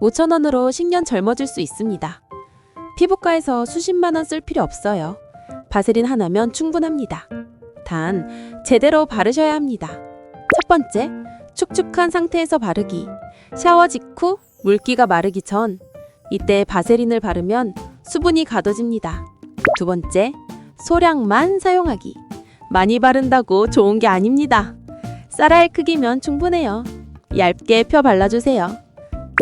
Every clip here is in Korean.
5,000원으로 10년 젊어질 수 있습니다. 피부과에서 수십만 원 쓸 필요 없어요. 바세린 하나면 충분합니다. 단, 제대로 바르셔야 합니다. 첫 번째, 축축한 상태에서 바르기. 샤워 직후 물기가 마르기 전. 이때 바세린을 바르면 수분이 가둬집니다. 두 번째, 소량만 사용하기. 많이 바른다고 좋은 게 아닙니다. 쌀알 크기면 충분해요. 얇게 펴 발라주세요.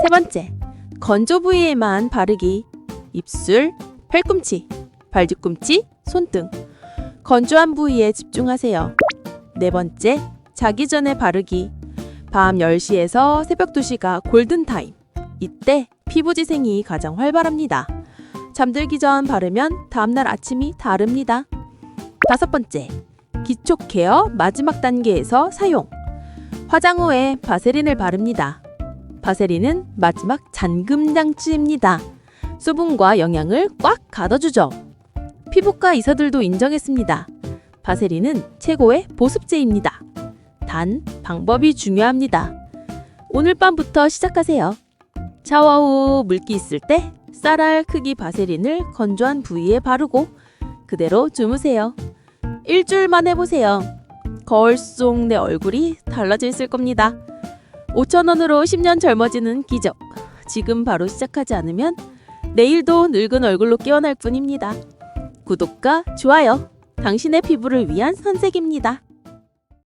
세 번째, 건조 부위에만 바르기. 입술, 팔꿈치, 발뒤꿈치, 손등. 건조한 부위에 집중하세요. 네 번째, 자기 전에 바르기. 밤 10시에서 새벽 2시가 골든타임. 이때 피부 지생이 가장 활발합니다. 잠들기 전 바르면 다음날 아침이 다릅니다. 다섯 번째, 기초 케어 마지막 단계에서 사용. 화장 후에 바세린을 바릅니다. 바세린은 마지막 잠금 장치입니다. 수분과 영양을 꽉 가둬주죠. 피부과 의사들도 인정했습니다. 바세린은 최고의 보습제입니다. 단 방법이 중요합니다. 오늘 밤부터 시작하세요. 샤워 후 물기 있을 때 쌀알 크기 바세린을 건조한 부위에 바르고 그대로 주무세요. 일주일만 해보세요. 거울 속 내 얼굴이 달라져 있을 겁니다. 5,000원으로 10년 젊어지는 기적. 지금 바로 시작하지 않으면 내일도 늙은 얼굴로 깨어날 뿐입니다. 구독과 좋아요. 당신의 피부를 위한 선색입니다.